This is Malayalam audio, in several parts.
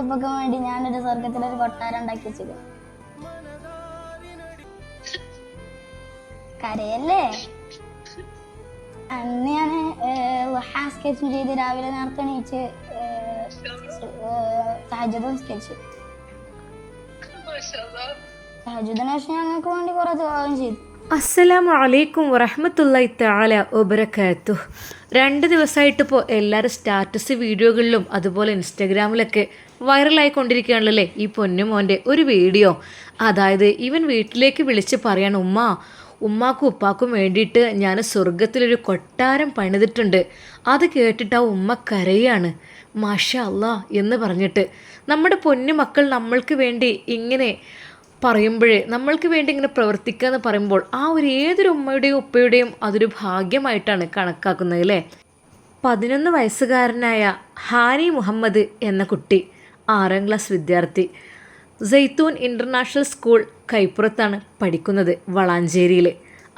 ഉമ്മാക്കും ഉപ്പക്കും വേണ്ടി ഞാനൊരു സ്വർഗത്തിലൊരു കൊട്ടാരം ഉണ്ടാക്കി വെച്ചത്. കരയല്ലേ? അന്ന് ഞാൻ സ്കെച്ചും ചെയ്ത് രാവിലെ നേരത്തെ എണീച്ച് സഹജതും സ്കെച്ച്. ശേഷം ഞങ്ങൾക്ക് വേണ്ടി കുറെ ദുവാവും ചെയ്തു. അസ്സലാമു അലൈക്കും വറഹമത്തല്ലായി താല ഒബരക്കാത്തു രണ്ട് ദിവസമായിട്ട് ഇപ്പോൾ എല്ലാവരും സ്റ്റാറ്റസ് വീഡിയോകളിലും അതുപോലെ ഇൻസ്റ്റഗ്രാമിലൊക്കെ വൈറലായിക്കൊണ്ടിരിക്കുകയാണല്ലേ ഈ പൊന്നുമോന്റെ ഒരു വീഡിയോ. അതായത് ഇവൻ വീട്ടിലേക്ക് വിളിച്ച് പറയാണ് ഉമ്മ ഉമ്മാക്കും ഉപ്പാക്കും വേണ്ടിയിട്ട് ഞാൻ സ്വർഗത്തിലൊരു കൊട്ടാരം പണിതിട്ടുണ്ട്. അത് കേട്ടിട്ട് ആ ഉമ്മ കരയാണ്. മാഷ അല്ല എന്ന് പറഞ്ഞിട്ട്. നമ്മുടെ പൊന്നു മക്കൾ നമ്മൾക്ക് വേണ്ടി ഇങ്ങനെ പറയുമ്പോഴേ നമ്മൾക്ക് വേണ്ടി ഇങ്ങനെ പ്രവർത്തിക്കുക എന്ന് പറയുമ്പോൾ ആ ഒരു ഏതൊരു ഉമ്മയുടെയും ഉപ്പയുടെയും അതൊരു ഭാഗ്യമായിട്ടാണ് കണക്കാക്കുന്നത് അല്ലേ? പതിനൊന്ന് വയസ്സുകാരനായ ഹാനി മുഹമ്മദ് എന്ന കുട്ടി. ആറാം ക്ലാസ് വിദ്യാർത്ഥി. സെയ്ത്തൂൻ ഇന്റർനാഷണൽ സ്കൂൾ കൈപ്പുറത്താണ് പഠിക്കുന്നത് വളാഞ്ചേരിയിൽ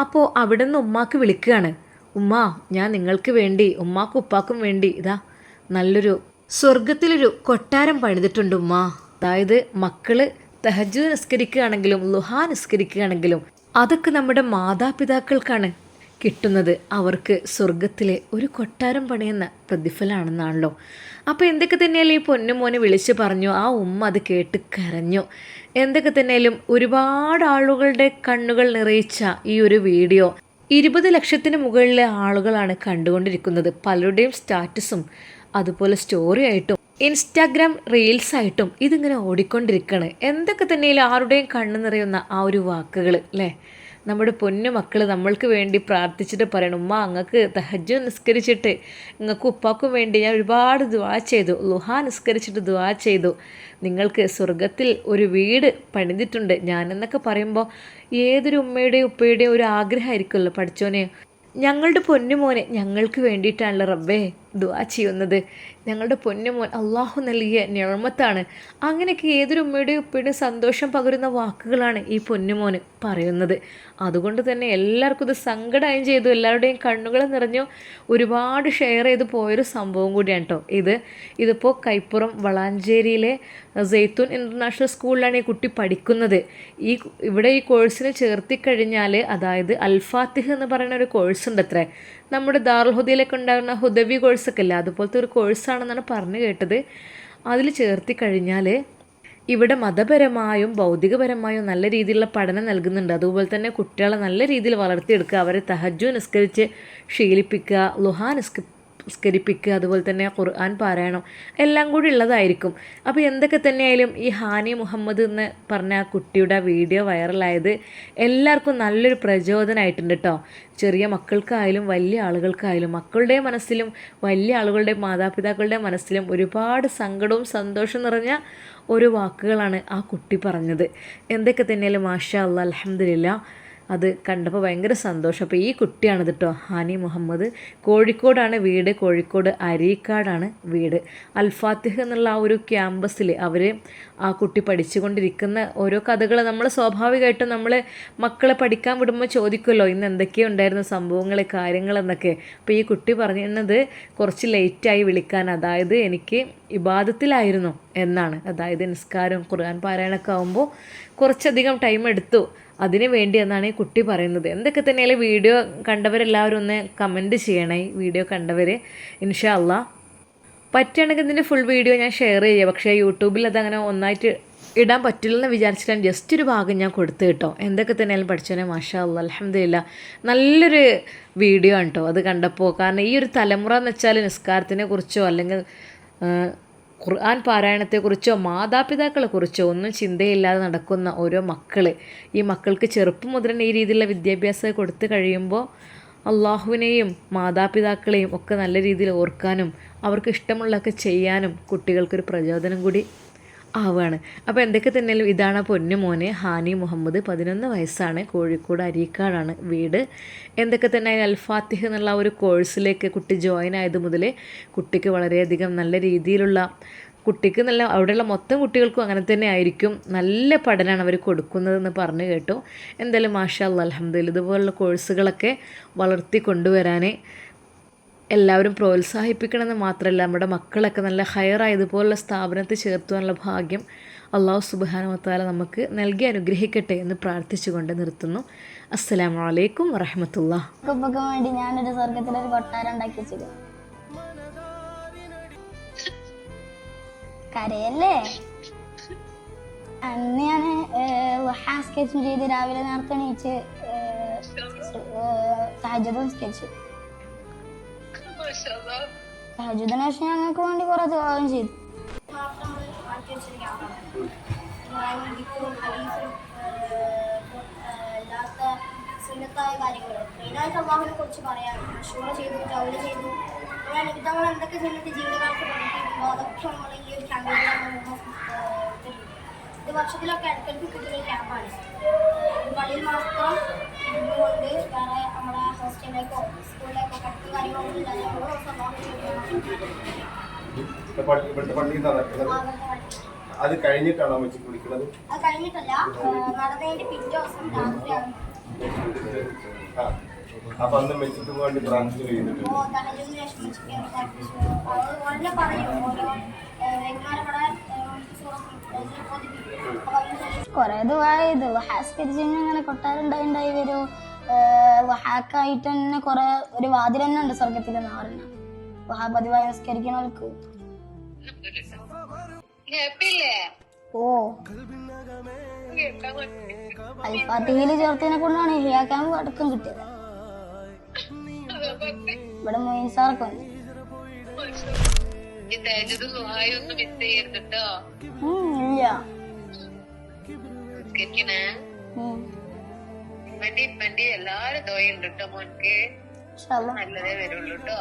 അപ്പോൾ അവിടെ നിന്ന് ഉമ്മാക്ക് വിളിക്കുകയാണ് ഉമ്മ ഞാൻ നിങ്ങൾക്ക് വേണ്ടി ഉമ്മാക്കും ഉപ്പാക്കും വേണ്ടി ഇതാ നല്ലൊരു സ്വർഗത്തിലൊരു കൊട്ടാരം പണിതിട്ടുണ്ട് ഉമ്മ. അതായത് മക്കൾ തഹജു നിസ്കരിക്കുകയാണെങ്കിലും ലുഹാ നിസ്കരിക്കുകയാണെങ്കിലും അതൊക്കെ നമ്മുടെ മാതാപിതാക്കൾക്കാണ് കിട്ടുന്നത് അവർക്ക് സ്വർഗത്തിലെ ഒരു കൊട്ടാരം പണിയുന്ന പ്രതിഫലമാണെന്നാണല്ലോ അപ്പോൾ എന്തൊക്കെ തന്നെയാലും ഈ പൊന്നുമോനെ വിളിച്ച് പറഞ്ഞു ആ ഉമ്മ അത് കേട്ട് കരഞ്ഞു. എന്തൊക്കെ തന്നെയാലും ഒരുപാട് ആളുകളുടെ കണ്ണുകൾ നിറയിച്ച ഈ ഒരു വീഡിയോ ഇരുപത് ലക്ഷത്തിന് മുകളിലെ ആളുകളാണ് കണ്ടുകൊണ്ടിരിക്കുന്നത്. പലരുടെയും സ്റ്റാറ്റസും അതുപോലെ സ്റ്റോറി ആയിട്ടും ഇൻസ്റ്റാഗ്രാം റീൽസ് ആയിട്ടും ഇതിങ്ങനെ ഓടിക്കൊണ്ടിരിക്കുകയാണ് എന്തൊക്കെ തന്നെയാലും ആരുടെയും കണ്ണു നിറയുന്ന ആ ഒരു വാക്കുകൾ അല്ലേ? നമ്മുടെ പൊന്നു മക്കൾ നമ്മൾക്ക് വേണ്ടി പ്രാർത്ഥിച്ചിട്ട് പറയണം ഉമ്മ അങ്ങക്ക് തഹജ് നിസ്കരിച്ചിട്ട് നിങ്ങൾക്ക് ഉപ്പാക്കും വേണ്ടി ഞാൻ ഒരുപാട് ദുവാ ചെയ്തു ലുഹാ നിസ്കരിച്ചിട്ട് ദുവാ ചെയ്തു. നിങ്ങൾക്ക് സ്വർഗത്തിൽ ഒരു വീട് പണിതിട്ടുണ്ട്. ഞാനെന്നൊക്കെ പറയുമ്പോൾ ഏതൊരു ഉമ്മയുടെയും ഉപ്പയുടെയും ഒരു ആഗ്രഹമായിരിക്കുമല്ലോ പഠിച്ചോനെ. ഞങ്ങളുടെ പൊന്നുമോനെ ഞങ്ങൾക്ക് വേണ്ടിയിട്ടാണല്ലോ റബ്ബേ. ദുആ ചെയ്യുന്നത്. ഞങ്ങളുടെ പൊന്നുമോൻ അള്ളാഹു നൽകിയ ഞർമ്മത്താണ് അങ്ങനെയൊക്കെ ഏതൊരു ഉമ്മയുടെയും ഉപ്പയുടെയും സന്തോഷം പകരുന്ന വാക്കുകളാണ് ഈ പൊന്നുമോന് പറയുന്നത്. അതുകൊണ്ട് തന്നെ എല്ലാവർക്കും ഇത് സങ്കടമായും ചെയ്തു. എല്ലാവരുടെയും കണ്ണുകൾ നിറഞ്ഞു ഒരുപാട് ഷെയർ ചെയ്ത് പോയൊരു സംഭവം കൂടിയാണ് കേട്ടോ ഇത്. ഇതിപ്പോൾ കൈപ്പുറം വളാഞ്ചേരിയിലെ സെയ്ത്തൂൻ ഇന്റർനാഷണൽ സ്കൂളിലാണ് ഈ കുട്ടി പഠിക്കുന്നത്. ഈ ഇവിടെ ഈ കോഴ്സിന് ചേർത്തി കഴിഞ്ഞാൽ അതായത് അൽഫാത്തിഹ് എന്ന് പറയുന്ന ഒരു കോഴ്സ് ഉണ്ട് അത്രേ നമ്മുടെ ദാറുൽ ഹുദയിലൊക്കെ ഉണ്ടാകുന്ന ഹുദവി കോഴ്സൊക്കെ ഇല്ല? അതുപോലത്തെ ഒരു കോഴ്സാണെന്നാണ് പറഞ്ഞു കേട്ടത്. അതിൽ ചേർത്തി കഴിഞ്ഞാൽ ഇവിടെ മതപരമായും ഭൗതികപരമായും നല്ല രീതിയിലുള്ള പഠനം നൽകുന്നുണ്ട്. അതുപോലെ തന്നെ കുട്ടികളെ നല്ല രീതിയിൽ വളർത്തിയെടുക്കുക അവരെ തഹജു നിസ്കരിച്ച് ശീലിപ്പിക്കുക ലുഹാ നിസ്ക നിസ്കരിപ്പിക്കുക അതുപോലെ തന്നെ ഖുർആൻ പാരായണം എല്ലാം കൂടി ഉള്ളതായിരിക്കും. അപ്പോൾ എന്തൊക്കെ തന്നെയായാലും ഈ ഹാനി മുഹമ്മദ് എന്ന് പറഞ്ഞ കുട്ടിയുടെ വീഡിയോ വൈറലായത് എല്ലാവർക്കും നല്ലൊരു പ്രചോദനമായിട്ടുണ്ട് കേട്ടോ ചെറിയ മക്കൾക്കായാലും വലിയ ആളുകൾക്കായാലും മക്കളുടെ മനസ്സിലും വലിയ ആളുകളുടെ മാതാപിതാക്കളുടെ മനസ്സിലും ഒരുപാട് സങ്കടവും സന്തോഷം നിറഞ്ഞ ഒരു വാക്കുകളാണ് ആ കുട്ടി പറഞ്ഞത്. എന്തൊക്കെ തന്നെയാലും മാഷാ അല്ല അലഹമില്ല അത് കണ്ടപ്പോൾ ഭയങ്കര സന്തോഷം. അപ്പോൾ ഈ കുട്ടിയാണ് കേട്ടോ ഹാനി മുഹമ്മദ്. കോഴിക്കോടാണ് വീട് കോഴിക്കോട് അരീക്കാടാണ് വീട്. അൽഫാത്തിഹ് എന്നുള്ള ആ ഒരു ക്യാമ്പസിൽ അവർ ആ കുട്ടി പഠിച്ചുകൊണ്ടിരിക്കുന്ന ഓരോ കഥകൾ നമ്മൾ സ്വാഭാവികമായിട്ടും നമ്മൾ മക്കളെ പഠിക്കാൻ വിടുമ്പോൾ ചോദിക്കുമല്ലോ ഇന്ന് എന്തൊക്കെയോ ഉണ്ടായിരുന്ന സംഭവങ്ങൾ കാര്യങ്ങളെന്നൊക്കെ അപ്പോൾ ഈ കുട്ടി പറഞ്ഞിരുന്നത് കുറച്ച് ലേറ്റായി വിളിക്കാൻ അതായത് എനിക്ക് ഇബാദത്തിലായിരുന്നു എന്നാണ്. അതായത് നിസ്കാരം ഖുർആൻ പാരായണമൊക്കെ ആകുമ്പോൾ കുറച്ചധികം ടൈം എടുത്തു. അതിന് വേണ്ടി എന്നാണ് ഈ കുട്ടി പറയുന്നത്. എന്തൊക്കെ തന്നെയാലും വീഡിയോ കണ്ടവരെല്ലാവരും ഒന്ന് കമന്റ് ചെയ്യണേ. വീഡിയോ കണ്ടവർ ഇൻഷാ അല്ലാ പറ്റുകയാണെങ്കിൽ ഇതിന്റെ ഫുൾ വീഡിയോ ഞാൻ ഷെയർ ചെയ്യാം. പക്ഷേ യൂട്യൂബിൽ അതങ്ങനെ ഒന്നായിട്ട് ഇടാൻ പറ്റില്ലെന്ന് വിചാരിച്ചിട്ടാണ് ജസ്റ്റ് ഒരു ഭാഗം ഞാൻ കൊടുത്തു കേട്ടോ. എന്തൊക്കെ തന്നെയാലും പഠിച്ചോനെ മാഷാ അല്ല അലഹമില്ല നല്ലൊരു വീഡിയോ ആണ് കേട്ടോ അത് കണ്ടപ്പോൾ. കാരണം ഈ ഒരു തലമുറ എന്ന് വെച്ചാൽ നിസ്കാരത്തിനെ കുറിച്ചോ അല്ലെങ്കിൽ ഖുർആൻ പാരായണത്തെക്കുറിച്ചോ മാതാപിതാക്കളെക്കുറിച്ചോ ഒന്നും ചിന്തയില്ലാതെ നടക്കുന്ന ഓരോ മക്കൾ ഈ മക്കൾക്ക് ചെറുപ്പം മുതൽ ഈ രീതിയിലുള്ള വിദ്യാഭ്യാസം കൊടുത്തു കഴിയുമ്പോൾ അള്ളാഹുവിനെയും മാതാപിതാക്കളെയും ഒക്കെ നല്ല രീതിയിൽ ഓർക്കാനും അവർക്ക് ഇഷ്ടമുള്ളതൊക്കെ ചെയ്യാനും കുട്ടികൾക്കൊരു പ്രചോദനം കൂടി ആവുകയാണ്. അപ്പോൾ എന്തൊക്കെ തന്നെയാലും ഇതാണ് പൊന്നു മോനെ ഹാനി മുഹമ്മദ്. പതിനൊന്ന് വയസ്സാണ്. കോഴിക്കോട് അരീക്കാടാണ് വീട്. എന്തൊക്കെ തന്നെ അൽഫാത്തിഹ് എന്നുള്ള ഒരു കോഴ്സിലേക്ക് കുട്ടി ജോയിൻ ആയത് മുതൽ കുട്ടിക്ക് വളരെയധികം നല്ല രീതിയിലുള്ള കുട്ടിക്ക് നല്ല അവിടെയുള്ള മൊത്തം കുട്ടികൾക്കും അങ്ങനെ തന്നെ ആയിരിക്കും. നല്ല പഠനമാണ് അവർ കൊടുക്കുന്നതെന്ന് പറഞ്ഞു കേട്ടു. എന്തായാലും മാഷാ അല്ലാ അലഹമ്മദില്ല ഇതുപോലുള്ള കോഴ്സുകളൊക്കെ വളർത്തി കൊണ്ടുവരാനേ എല്ലാവരും പ്രോത്സാഹിപ്പിക്കണമെന്ന് മാത്രമല്ല നമ്മുടെ മക്കളൊക്കെ നല്ല ഹയറായതുപോലുള്ള സ്ഥാപനത്തിൽ ചേർത്തുവാനുള്ള ഭാഗ്യം അള്ളാഹു സുബാനുവത്താല നമുക്ക് നൽകി അനുഗ്രഹിക്കട്ടെ എന്ന് പ്രാർത്ഥിച്ചുകൊണ്ട് നിർത്തുന്നു. അസ്സലാമു വലൈക്കും വറഹമത്തുള്ള കരയല്ലേ? അന്ന് ഞാൻ സ്കെച്ചും ചെയ്ത് രാവിലെ നേരത്തെ എണീച്ച് സഹജതും സ്കെച്ച് സഹജുദിന് ശേഷം ഞങ്ങൾക്ക് വേണ്ടി കുറെ ദുവാവും ചെയ്തു സുന്നത്തായ കാര്യങ്ങൾ മെയിനായിട്ട് അള്ളാഹുവിനെ കുറിച്ച് പറയാൻ ഷൂറ ചെയ്തു ജൗല ചെയ്തു അങ്ങനെ നമ്മൾ എന്തൊക്കെ സുന്നത്ത് ജീവിതകാലത്ത് പഠിപ്പിക്കുമ്പോൾ അതൊക്കെ നമ്മൾ ഈ ഒരു ക്യാമ്പിലാണ് ഇത് വർഷത്തിലൊക്കെ ഇടയ്ക്കിടയ്ക്ക് കിട്ടുന്ന ഒരു ക്യാമ്പാണ് ഇത് പള്ളിയിൽ മാത്രം ഇവിടുത്തെ പള്ളി നിന്നാണ് നടക്കുന്നത് അത് കഴിഞ്ഞിട്ടാണോ അമ്മച്ചി കുളിക്കുന്നത്? അത് കഴിഞ്ഞിട്ടല്ല നടന്നതിന്റെ പിറ്റേ ദിവസം രാത്രിയാണ്. ആ അപ്പൊ അന്ന് മെച്ചിക്ക് വേണ്ടി പ്രാർത്ഥന ചെയ്തിട്ടുണ്ട് കുറെ വഹാ സ്കെച്ച് അങ്ങനെ കൊട്ടാരുണ്ടായിണ്ടായി വരും. വഹാക്കായിട്ട് തന്നെ കുറെ ഒരു വാതിൽ തന്നെ ഉണ്ട് സ്വർഗത്തിൽ എന്ന് പറഞ്ഞ. വഹാ പതിവായി നിസ്കരിക്കണവർക്ക്. ഓ. അൽഫാത്തിഹയിൽ ചേർത്തതിനെ കൊണ്ടാണ് ഹിയാക്കാൻ അടക്കം കിട്ടിയത്. ഇവിടെ മൊയിൻ സാർക്ക് വന്നു. ഇല്ല. എല്ലാരും ദോയുണ്ട് കേട്ടോ മോൻക്ക്. നല്ലതേ വരുള്ളൂ കേട്ടോ